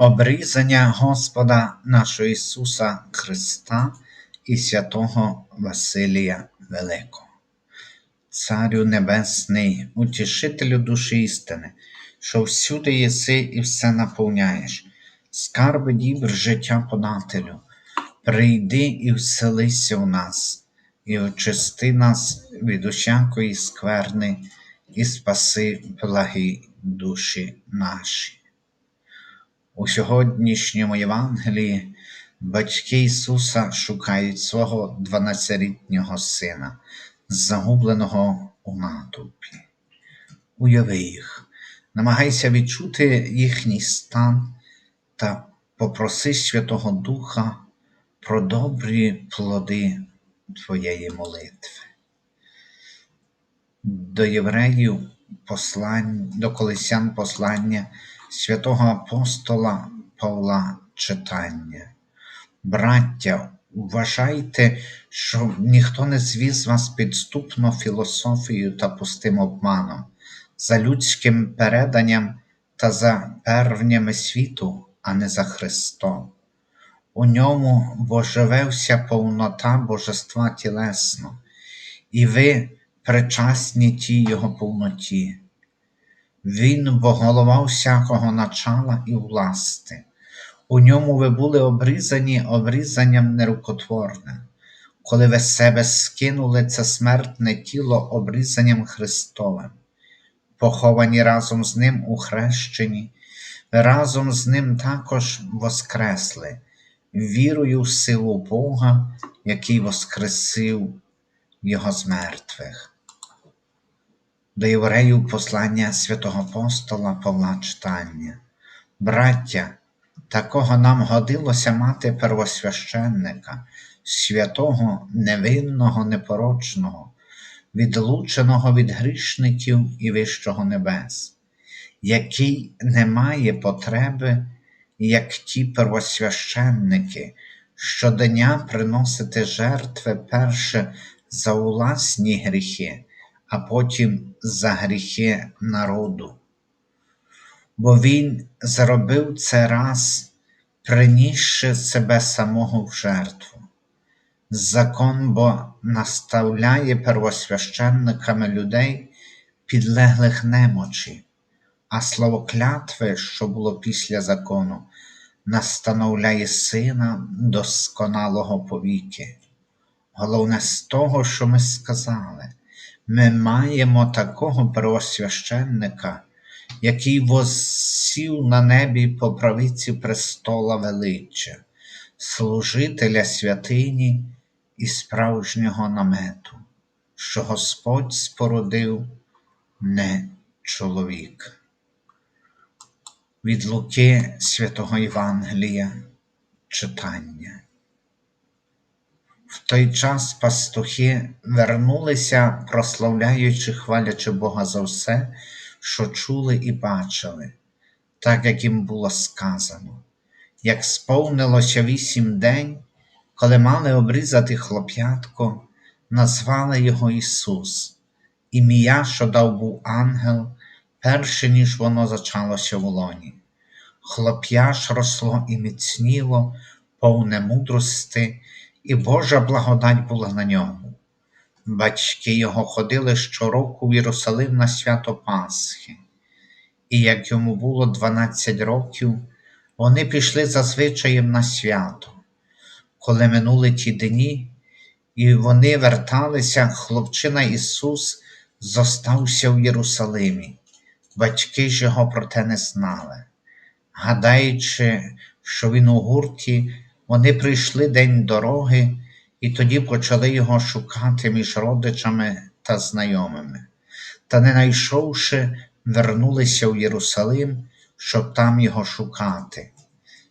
Обрізання Господа нашого Ісуса Христа і святого Василія Великого. Царю Небесний, утішителю душі істини, що всюди єси і все наповняєш, скарби дібр життя подателю, прийди і вселися в нас, і очисти нас від усякої скверни, і спаси благі душі наші. У сьогоднішньому Євангелії батьки Ісуса шукають свого 12-літнього сина, загубленого у натовпі. Уяви їх, намагайся відчути їхній стан та попроси Святого Духа про добрі плоди Твоєї молитви. До євреїв послань, до колесян послання святого апостола Павла читання. Браття, вважайте, що ніхто не звіз вас підступно філософією та пустим обманом, за людським переданням та за первнями світу, а не за Христом. У ньому бо вся повнота божества тілесно, і ви причасні тій Його повноті. Він бо всякого начала і власти. У ньому ви були обрізані обрізанням нерукотворним, коли ви себе скинули це смертне тіло обрізанням Христовим, поховані разом з Ним у хрещенні, разом з Ним також воскресли, вірою в силу Бога, який воскресив Його з мертвих. До євреїв послання святого апостола Павла читання. Браття, такого нам годилося мати первосвященника, святого, невинного, непорочного, відлученого від грішників і вищого небес, який не має потреби, як ті первосвященники, щодня приносити жертви перше за власні гріхи а потім за гріхи народу. Бо Він зробив це раз, принісши себе самого в жертву. Закон бо наставляє первосвященниками людей, підлеглих немочі, а слово клятви, що було після закону, настановляє сина досконалого повіки. Головне з того, що ми сказали. Ми маємо такого первосвященника, який воссів на небі по правиці престола величчя, служителя святині і справжнього намету, що Господь спорудив не чоловік. Від Луки святого Євангелія читання. Той час пастухи вернулися, прославляючи, хвалячи Бога за все, що чули і бачили, так як їм було сказано, як сповнилося вісім день, коли мали обрізати хлоп'ятко, назвали його Ісус, ім'я, що дав був ангел, перше ніж воно зачалося в лоні. Хлоп'я росло і міцніло, повне мудрости і Божа благодать була на ньому. Батьки його ходили щороку в Єрусалим на свято Пасхи, і як йому було дванадцять років, вони пішли за звичаєм на свято. Коли минули ті дні, і вони верталися, хлопчина Ісус зостався в Єрусалимі, батьки ж його про те не знали, гадаючи, що він у гурті. Вони прийшли день дороги і тоді почали його шукати між родичами та знайомими, та, не найшовши, вернулися в Єрусалим, щоб там його шукати.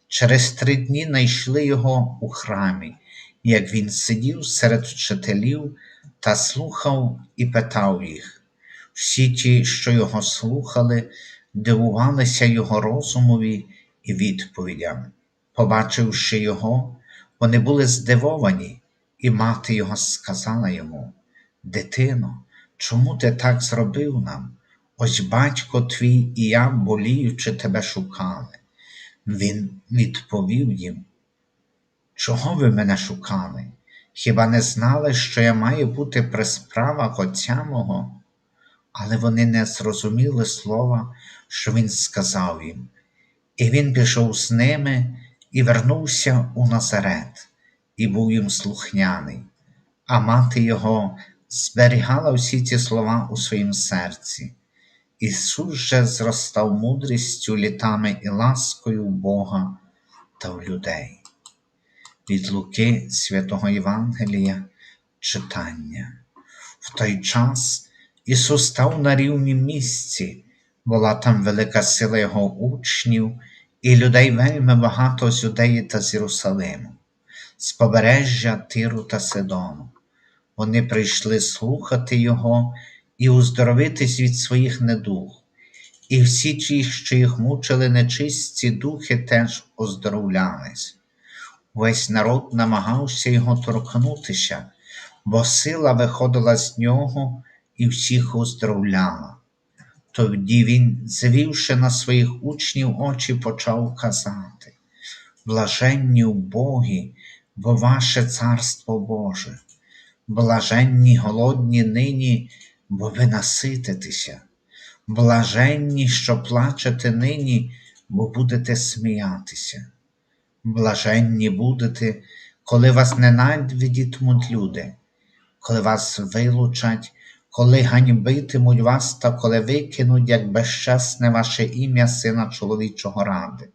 Через три дні знайшли його у храмі, як він сидів серед вчителів та слухав і питав їх. Всі ті, що його слухали, дивувалися його розумові і відповідям. Побачивши його, вони були здивовані, і мати його сказала йому: Дитино, чому ти так зробив нам? Ось батько твій і я, боліючи, тебе шукали. Він відповів їм, Чого ви мене шукали? Хіба не знали, що я маю бути при справах Отця мого? Але вони не зрозуміли слова, що він сказав їм. І він пішов з ними і вернувся у Назарет, і був їм слухняний, а мати його зберігала всі ці слова у своїм серці. Ісус же зростав мудрістю, літами і ласкою в Бога та в людей. Від Луки святого Євангелія читання. В той час Ісус став на рівні місці, була там велика сила Його учнів, і людей вельми багато з Юдеї та з Єрусалиму, з побережжя Тиру та Сидону. Вони прийшли слухати Його і уздоровитись від своїх недуг. І всі ті, що їх мучили нечисті духи, теж оздоровлялись. Весь народ намагався його торкнутися, бо сила виходила з нього і всіх оздоровляла. Тоді він, звівши на своїх учнів очі, почав казати Блаженні убогі, бо ваше царство Боже, блаженні голодні нині, бо ви насититеся, блаженні, що плачете нині, бо будете сміятися. Блаженні будете, коли вас ненавидітимуть люди, коли вас вилучать, коли ганьбитимуть вас та коли викинуть, як безчесне ваше ім'я Сина чоловічого ради.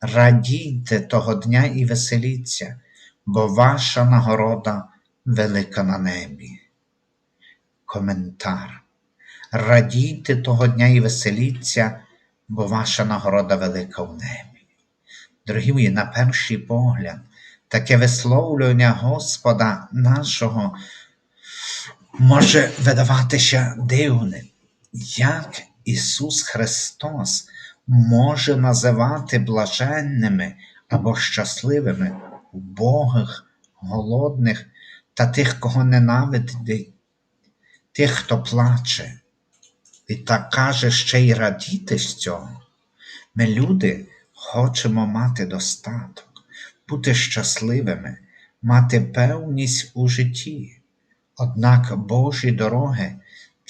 Радійте того дня і веселіться, бо ваша нагорода велика на небі. Коментар. Радійте того дня і веселіться, бо ваша нагорода велика в небі. Дорогі мої, на перший погляд, таке висловлювання Господа нашого може видаватися дивним, як Ісус Христос може називати блаженними або щасливими убогих, голодних та тих, кого ненавидить, тих, хто плаче. І так каже ще й радіти з цього. Ми, люди, хочемо мати достаток, бути щасливими, мати певність у житті. Однак Божі дороги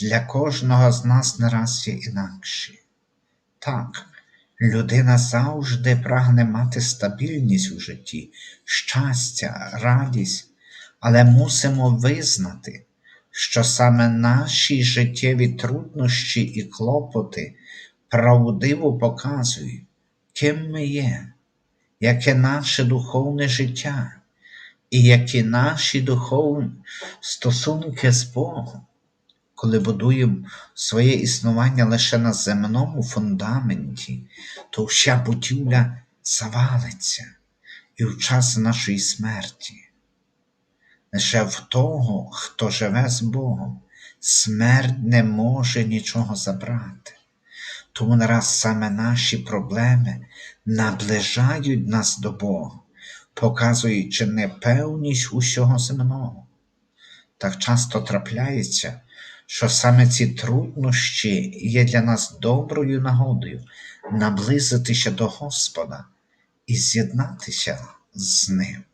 для кожного з нас не раз є інакші. Так, людина завжди прагне мати стабільність у житті, щастя, радість, але мусимо визнати, що саме наші життєві труднощі і клопоти правдиво показують, ким ми є, яке наше духовне життя і які наші духовні стосунки з Богом, коли будуємо своє існування лише на земному фундаменті, то вся будівля завалиться і в час нашої смерті. Лише в того, хто живе з Богом, смерть не може нічого забрати. Тому нараз саме наші проблеми наближають нас до Бога, показуючи непевність усього земного. Так часто трапляється, що саме ці труднощі є для нас доброю нагодою наблизитися до Господа і з'єднатися з Ним.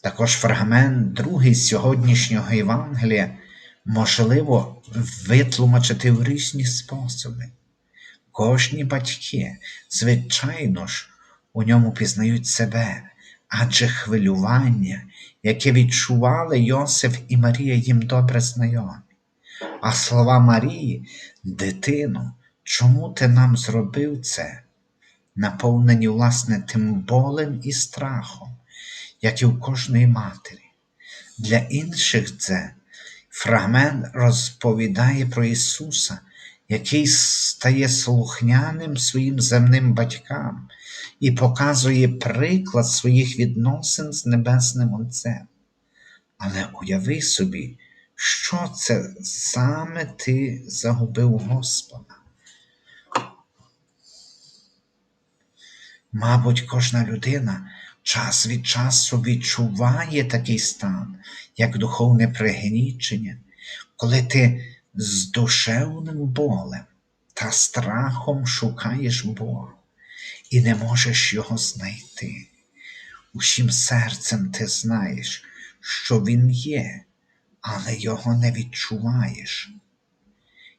Також фрагмент другий сьогоднішнього Євангелія можливо витлумачити в різні способи. Кожні батьки, звичайно ж, у ньому пізнають себе, адже хвилювання, яке відчували Йосиф і Марія їм добре знайомі. А слова Марії, дитино, чому ти нам зробив це? Наповнені, власне, тим болем і страхом, як і у кожної матері. Для інших це фрагмент розповідає про Ісуса, який стає слухняним своїм земним батькам і показує приклад своїх відносин з Небесним Отцем. Але уяви собі, що це саме ти загубив Господа. Мабуть, кожна людина час від часу відчуває такий стан, як духовне пригнічення, коли ти з душевним болем та страхом шукаєш Бога і не можеш його знайти. Усім серцем ти знаєш, що Він є, але його не відчуваєш.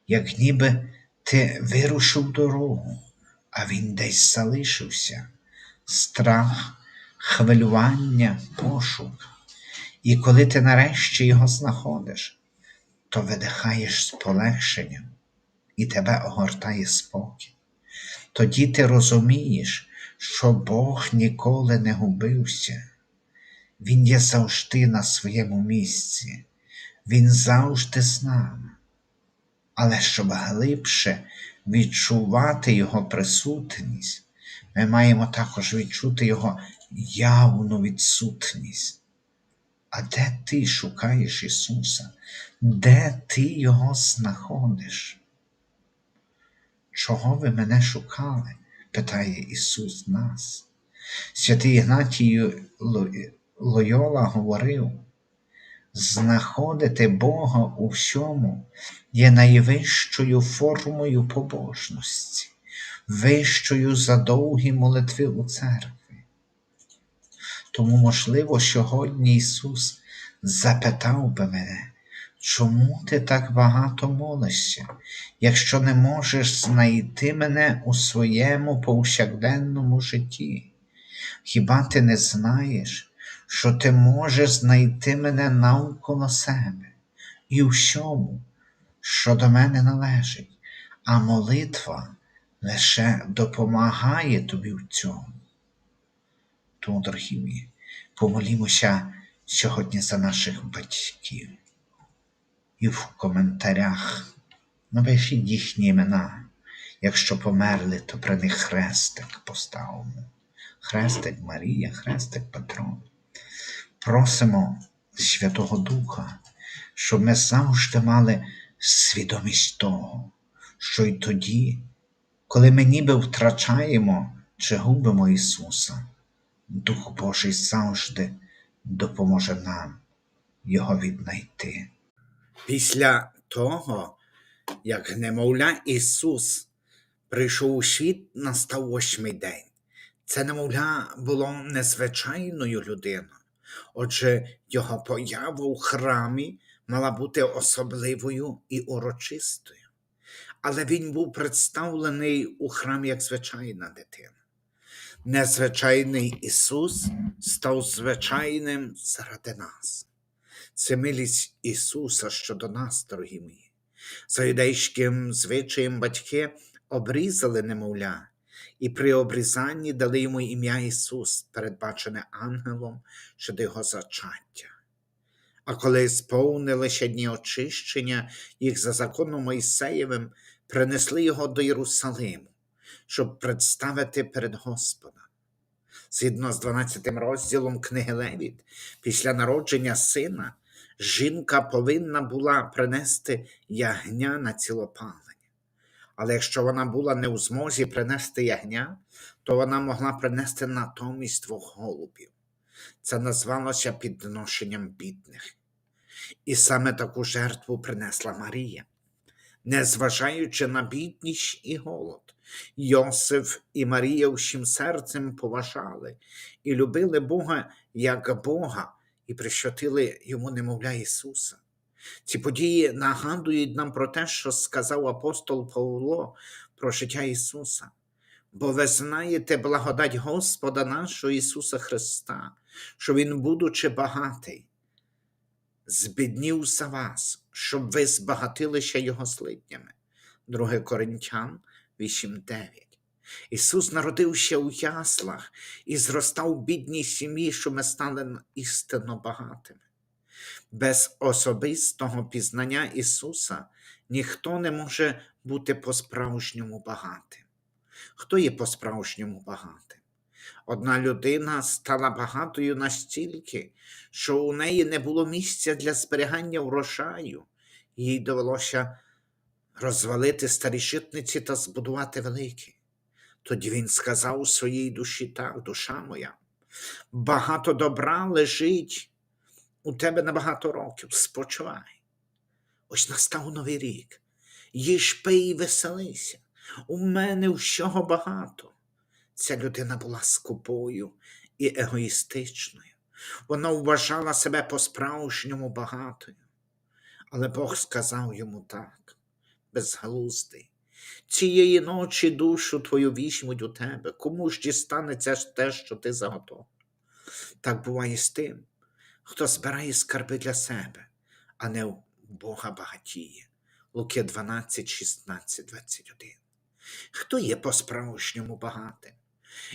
Як ніби ти вирушив дорогу, а він десь залишився. Страх, хвилювання, пошук. І коли ти нарешті його знаходиш, то видихаєш з полегшенням, і тебе огортає спокій. Тоді ти розумієш, що Бог ніколи не губився. Він є завжди на своєму місці, Він завжди з нами. Але щоб глибше відчувати Його присутність, ми маємо також відчути Його явну відсутність. А де ти шукаєш Ісуса? Де ти Його знаходиш? Чого ви мене шукали? питає Ісус нас. Святий Ігнатій Лойола говорив, знаходити Бога у всьому є найвищою формою побожності, вищою за довгі молитви у церкві. Тому, можливо, сьогодні Ісус запитав би мене, чому ти так багато молишся, якщо не можеш знайти мене у своєму повсякденному житті? Хіба ти не знаєш, що ти можеш знайти мене навколо себе і всьому, що до мене належить, а молитва лише допомагає тобі в цьому? Тому, дорогі мої, помолімося сьогодні за наших батьків. І в коментарях напишіть їхні імена. Якщо померли, то при них хрестик поставимо. Хрестик Марія, хрестик Петро. Просимо Святого Духа, щоб ми завжди мали свідомість того, що й тоді, коли ми ніби втрачаємо чи губимо Ісуса, Дух Божий завжди допоможе нам Його віднайти. Після того, як немовля Ісус прийшов у світ, настав восьмий день. Це немовля було незвичайною людиною. Отже, його поява у храмі мала бути особливою і урочистою. Але він був представлений у храмі як звичайна дитина. Незвичайний Ісус став звичайним заради нас. Це милість Ісуса щодо нас, дорогі мої. За юдейським звичаєм батьки обрізали немовля, і при обрізанні дали йому ім'я Ісус, передбачене ангелом щодо його зачаття. А коли сповнилися дні очищення, їх за законом Мойсеєвим принесли його до Єрусалиму, щоб представити перед Господа. Згідно з 12 розділом книги Левіт, після народження сина, жінка повинна була принести ягня на цілопалення. Але якщо вона була не у змозі принести ягня, то вона могла принести натомість двох голубів. Це назвалося підношенням бідних. І саме таку жертву принесла Марія. Незважаючи на бідність і голод, Йосиф і Марія всім серцем поважали і любили Бога як Бога, і прищотили йому немовля Ісуса. Ці події нагадують нам про те, що сказав апостол Павло про життя Ісуса. Бо ви знаєте благодать Господа нашого Ісуса Христа, що Він, будучи багатий, збіднів за вас, щоб ви збагатилися Його злиднями. 2 Коринтян 8.9. Ісус народився у яслах і зростав в бідній сім'ї, що ми стали істинно багатими. Без особистого пізнання Ісуса ніхто не може бути по-справжньому багатим. Хто є по-справжньому багатим? Одна людина стала багатою настільки, що у неї не було місця для зберігання врожаю, їй довелося розвалити старі житниці та збудувати великі. Тоді він сказав у своїй душі так, душа моя, багато добра лежить у тебе на багато років, спочивай. Ось настав новий рік. Їж пий і веселися, У мене всього багато. Ця людина була скупою і егоїстичною. Вона вважала себе по-справжньому багатою. Але Бог сказав йому так, безглуздий. Цієї ночі душу твою візьмуть у тебе, кому ж дістанеться те, що ти заготовив. Так буває з тим, хто збирає скарби для себе, а не в Бога багатіє. Луки 12, 16, 21. Хто є по-справжньому багатим?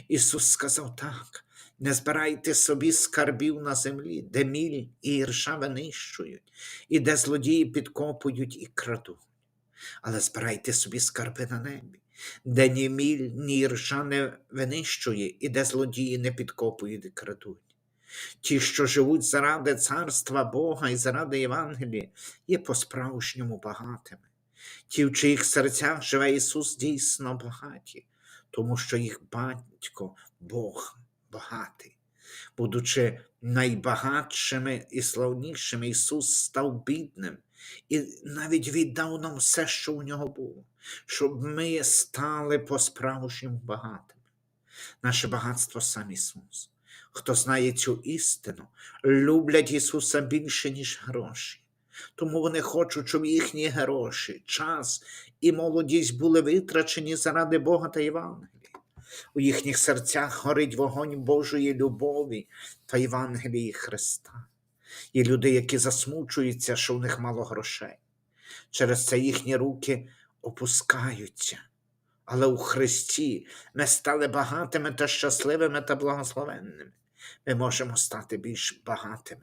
Ісус сказав так: не збирайте собі скарбів на землі, де міль і ірша винищують, і де злодії підкопують і крадуть. Але збирайте собі скарби на небі, де ні міль, ні ірша не винищує, і де злодії не підкопують і крадуть. Ті, що живуть заради царства Бога і заради Євангелія, є по-справжньому багатими. Ті, в чиїх серцях живе Ісус, дійсно багаті, тому що їх батько Бог багатий. Будучи найбагатшими і славнішими, Ісус став бідним і навіть віддав нам все, що у нього було, щоб ми стали по-справжньому багатими. Наше багатство сам Ісус. Хто знає цю істину, люблять Ісуса більше, ніж гроші. Тому вони хочуть, щоб їхні гроші, час і молодість були витрачені заради Бога та Євангелія. У їхніх серцях горить вогонь Божої любові та Євангелії Христа. Є люди, які засмучуються, що в них мало грошей. Через це їхні руки опускаються. Але у Христі ми стали багатими та щасливими та благословенними. Ми можемо стати більш багатими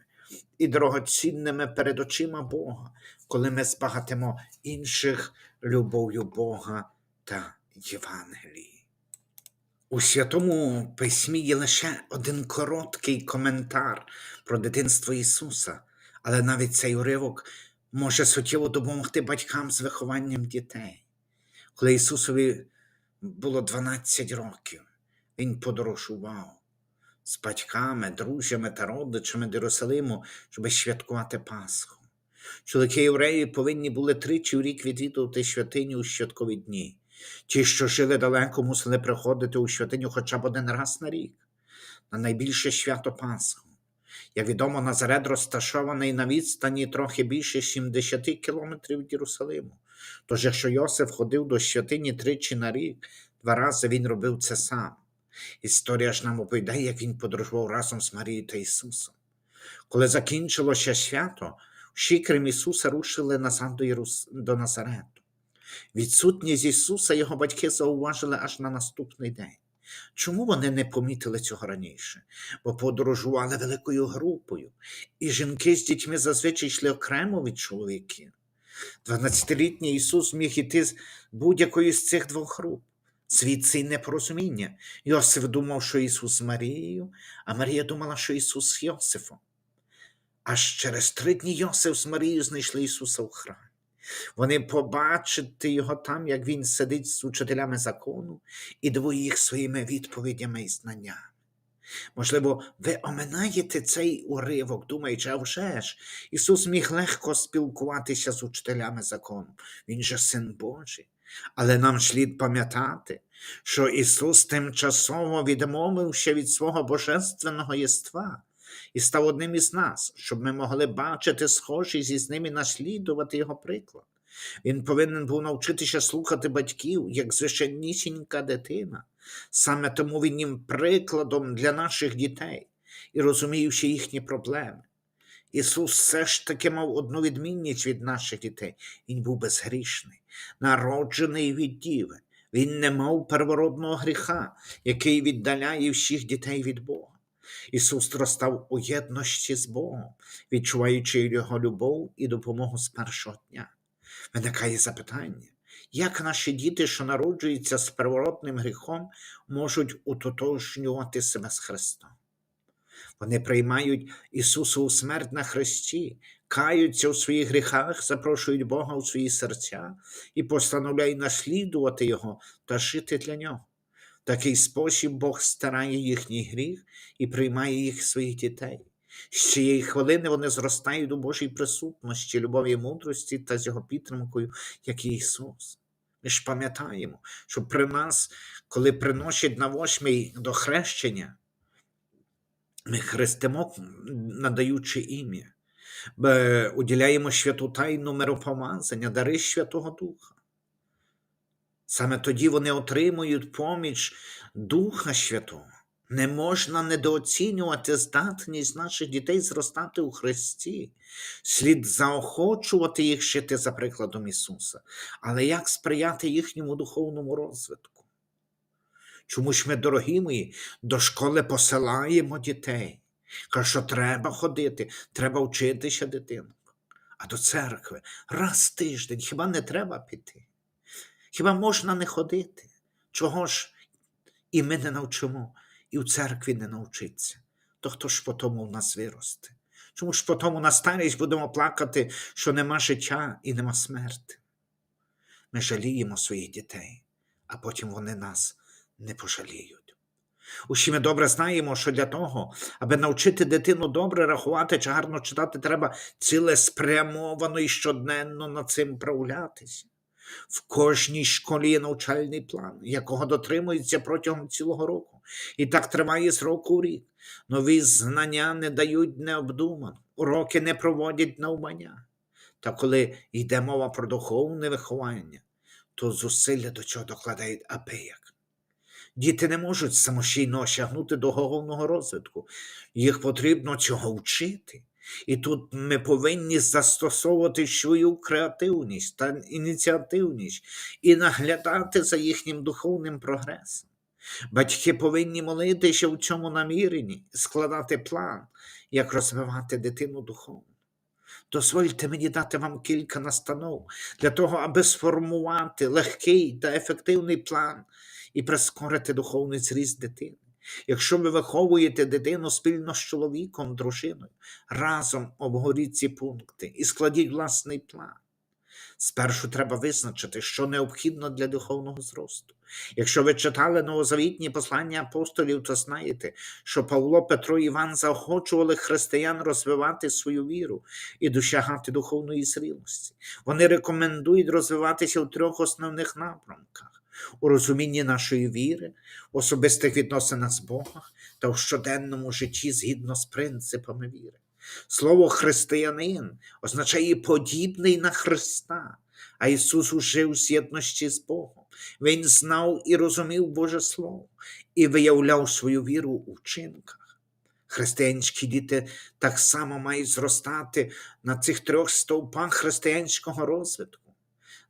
і дорогоцінними перед очима Бога, коли ми збагатимо інших любов'ю Бога та Євангелії. У Святому Письмі є лише один короткий коментар про дитинство Ісуса, але навіть цей уривок може суттєво допомогти батькам з вихованням дітей. Коли Ісусові було 12 років, Він подорожував з батьками, друзями та родичами до Єрусалиму, щоб святкувати Пасху. Чоловіки євреї повинні були тричі в рік відвідувати святиню у святкові дні. Ті, що жили далеко, мусили приходити у святиню хоча б один раз на рік, на найбільше свято Пасху. Як відомо, Назарет розташований на відстані трохи більше 70 кілометрів від Єрусалиму. Тож, якщо Йосиф ходив до святині тричі на рік, два рази він робив це сам. Історія ж нам оповідає, як він подорожував разом з Марією та Ісусом. Коли закінчилося свято, всі, крім Ісуса, рушили назад до, Єрус... до Назарету. Відсутність Ісуса його батьки зауважили аж на наступний день. Чому вони не помітили цього раніше? Бо подорожували великою групою, і жінки з дітьми зазвичай йшли окремо від чоловіків. 12-літній Ісус міг іти з будь-якої з цих двох груп. Звідси й непорозуміння. Йосиф думав, що Ісус з Марією, а Марія думала, що Ісус з Йосифом. Аж через три дні Йосиф з Марією знайшли Ісуса в храмі. Вони побачити його там, як він сидить з учителями закону і дивує їх своїми відповідями і знаннями. Можливо, ви оминаєте цей уривок, думаючи, а вже ж, Ісус міг легко спілкуватися з учителями закону. Він же син Божий. Але нам слід пам'ятати, що Ісус тимчасово відмовився від свого божественного єства і став одним із нас, щоб ми могли бачити схожість із ним і наслідувати Його приклад. Він повинен був навчитися слухати батьків, як звичайнісінька дитина. Саме тому він їм прикладом для наших дітей і розуміючи їхні проблеми. Ісус все ж таки мав одну відмінність від наших дітей. Він був безгрішний, народжений від діви. Він не мав первородного гріха, який віддаляє всіх дітей від Бога. Ісус зростав у єдності з Богом, відчуваючи Його любов і допомогу з першого дня. Виникає запитання, як наші діти, що народжуються з первородним гріхом, можуть утотожнювати себе з Христом? Вони приймають Ісусову смерть на Христі, каються у своїх гріхах, запрошують Бога у свої серця і постановляють наслідувати Його та жити для Нього. Такий спосіб Бог старає їхній гріх і приймає їх своїх дітей. З цієї хвилини вони зростають у Божій присутності, любові і мудрості та з його підтримкою, як Ісус. Ми ж пам'ятаємо, що при нас, коли приносять на восьмий до хрещення, ми хрестимо, надаючи ім'я, уділяємо святу тайну миропомазання, дари Святого Духа. Саме тоді вони отримують поміч Духа Святого. Не можна недооцінювати здатність наших дітей зростати у Христі. Слід заохочувати їх жити за прикладом Ісуса. Але як сприяти їхньому духовному розвитку? Чому ж ми, дорогі мої, до школи посилаємо дітей? Каже, що треба ходити, треба вчитися дитину. А до церкви раз в тиждень хіба не треба піти? Хіба можна не ходити? Чого ж і ми не навчимо, і в церкві не навчиться? То хто ж потому в нас виросте? Чому ж потому на старість будемо плакати, що нема життя і нема смерти? Ми жаліємо своїх дітей, а потім вони нас не пожаліють. Усі ми добре знаємо, що для того, аби навчити дитину добре рахувати чи гарно читати, треба цілеспрямовано і щоденно над цим проявлятися. В кожній школі є навчальний план, якого дотримуються протягом цілого року. І так триває з року в рік. Нові знання не дають необдумано, уроки не проводять навмання. Та коли йде мова про духовне виховання, то зусилля до чого докладають абияк. Діти не можуть самостійно осягнути духовного розвитку. Їх потрібно цього вчити. І тут ми повинні застосовувати свою креативність та ініціативність і наглядати за їхнім духовним прогресом. Батьки повинні молитися в цьому наміренні, складати план, як розвивати дитину духовно. Дозвольте мені дати вам кілька настанов для того, аби сформувати легкий та ефективний план і прискорити духовний зріст дитини. Якщо ви виховуєте дитину спільно з чоловіком, дружиною, разом обговоріть ці пункти і складіть власний план. Спершу треба визначити, що необхідно для духовного зросту. Якщо ви читали новозавітні послання апостолів, то знаєте, що Павло, Петро і Іван заохочували християн розвивати свою віру і досягати духовної зрілості. Вони рекомендують розвиватися в трьох основних напрямках у розумінні нашої віри, в особистих відносинах з Богом та в щоденному житті згідно з принципами віри. Слово християнин означає подібний на Христа, а Ісус жив в з'єдності з Богом. Він знав і розумів Боже Слово і виявляв свою віру у вчинках. Християнські діти так само мають зростати на цих трьох стовпах християнського розвитку.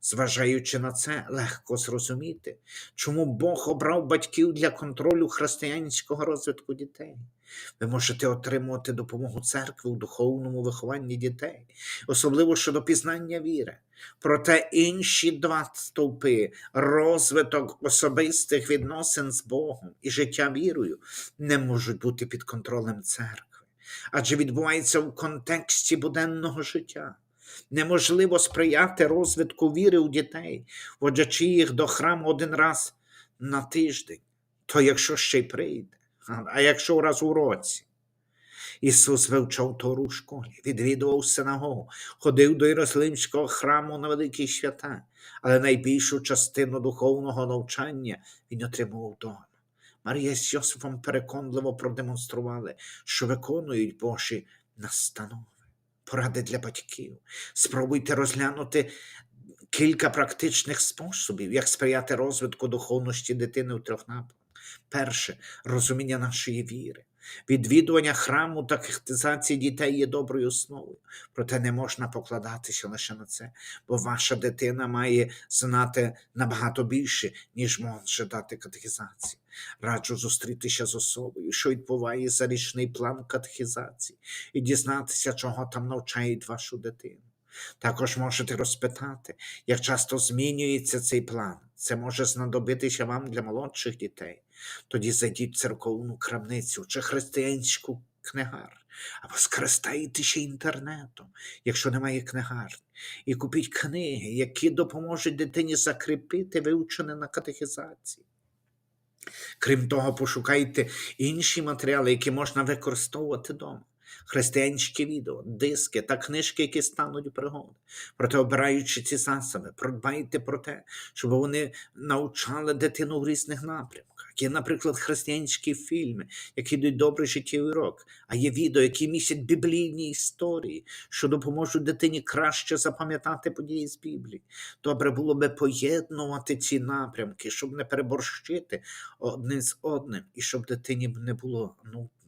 Зважаючи на це, легко зрозуміти, чому Бог обрав батьків для контролю християнського розвитку дітей. Ви можете отримувати допомогу церкви у духовному вихованні дітей, особливо щодо пізнання віри. Проте інші два стовпи розвиток особистих відносин з Богом і життя вірою не можуть бути під контролем церкви, адже відбувається в контексті буденного життя. Неможливо сприяти розвитку віри у дітей, водячи їх до храму один раз на тиждень, то якщо ще й прийде, а- якщо раз у році. Ісус вивчав Тору в школі, відвідував синагогу, ходив до Єрусалимського храму на великі свята, але найбільшу частину духовного навчання він отримував вдома. Марія з Йосифом переконливо продемонстрували, що виконують Божі настанови, поради для батьків. Спробуйте розглянути кілька практичних способів, як сприяти розвитку духовності дитини у трьох напрямках. Перше розуміння нашої віри. Відвідування храму та катехізації дітей є доброю основою, проте не можна покладатися лише на це, бо ваша дитина має знати набагато більше, ніж може дати катехізація. Раджу зустрітися з особою, що відбуває за річний план катехізації, і дізнатися, чого там навчають вашу дитину. Також можете розпитати, як часто змінюється цей план. Це може знадобитися вам для молодших дітей. Тоді зайдіть в церковну крамницю чи християнську книгар, або скористайтеся інтернетом, якщо немає книгарні, і купіть книги, які допоможуть дитині закріпити вивчене на катехізації. Крім того, пошукайте інші матеріали, які можна використовувати вдома. Християнські відео, диски та книжки, які стануть пригоди. Проте, обираючи ці засоби, продбайте про те, щоб вони навчали дитину в різних напрямках. Є, наприклад, християнські фільми, які дають добрий життєвий урок, а є відео, які містять біблійні історії, що допоможуть дитині краще запам'ятати події з Біблії. Добре було би поєднувати ці напрямки, щоб не переборщити одне з одним, і щоб дитині не було нудно.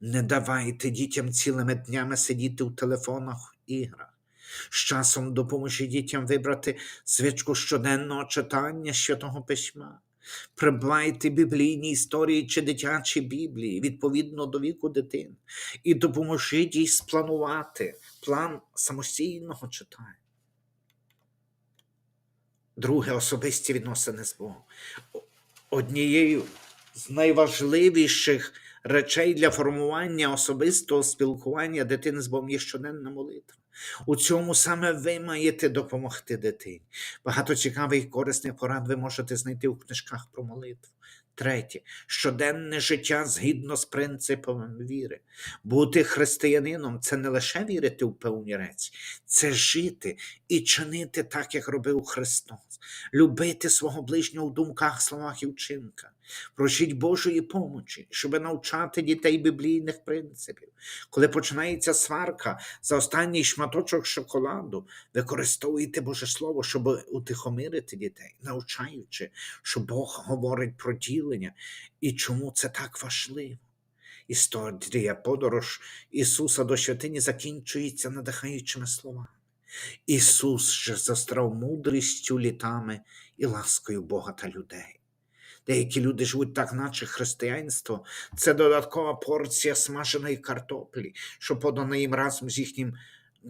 Не давайте дітям цілими днями сидіти у телефонах іграх. З часом допоможіть дітям вибрати звичку щоденного читання святого письма. Придбайте біблійні історії чи дитячі біблії відповідно до віку дитини і допоможіть їй спланувати план самостійного читання. Друге особисті відносини з Богом. Однією з найважливіших речей для формування особистого спілкування дитини з Богом є щоденна молитва. У цьому саме ви маєте допомогти дитині. Багато цікавих і корисних порад ви можете знайти у книжках про молитву. Третє щоденне життя згідно з принципами віри. Бути християнином це не лише вірити в певні речі, це жити і чинити так, як робив Христос, любити свого ближнього в думках, словах і вчинках. Просіть Божої помочі, щоб навчати дітей біблійних принципів. Коли починається сварка за останній шматочок шоколаду, використовуйте Боже Слово, щоб утихомирити дітей, навчаючи, що Бог говорить про ділення і чому це так важливо. Історія подорож Ісуса до святині закінчується надихаючими словами. Ісус же застрав мудрістю літами і ласкою Бога та людей. Деякі люди живуть так, наче християнство це додаткова порція смаженої картоплі, що подана їм разом з їхнім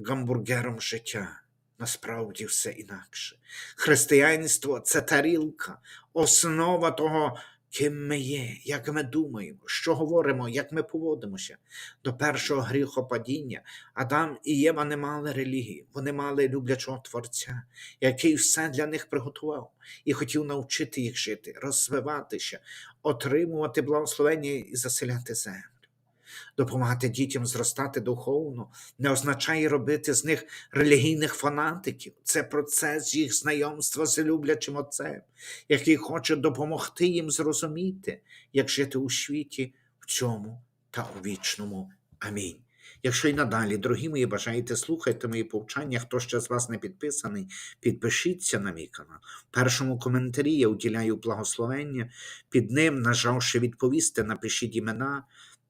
гамбургером життя. Насправді все інакше. Християнство це тарілка, основа того, ким ми є, як ми думаємо, що говоримо, як ми поводимося. До першого гріхопадіння Адам і Єва не мали релігії, вони мали люблячого Творця, який все для них приготував і хотів навчити їх жити, розвиватися, отримувати благословення і заселяти землю. Допомагати дітям зростати духовно не означає робити з них релігійних фанатиків. Це процес їх знайомства з люблячим отцем, який хоче допомогти їм зрозуміти, як жити у світі в цьому та у вічному. Амінь. Якщо й надалі, дорогі мої, бажаєте слухати мої повчання, хто ще з вас не підписаний, підпишіться на мій канал. В першому коментарі я уділяю благословення. Під ним, нажавши відповісти, напишіть імена.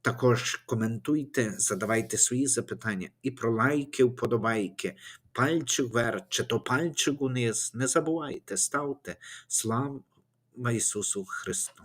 Також коментуйте, задавайте свої запитання і про лайки, вподобайки, пальчик вверх чи то пальчик униз. Не забувайте, ставте. Слава Ісусу Христу!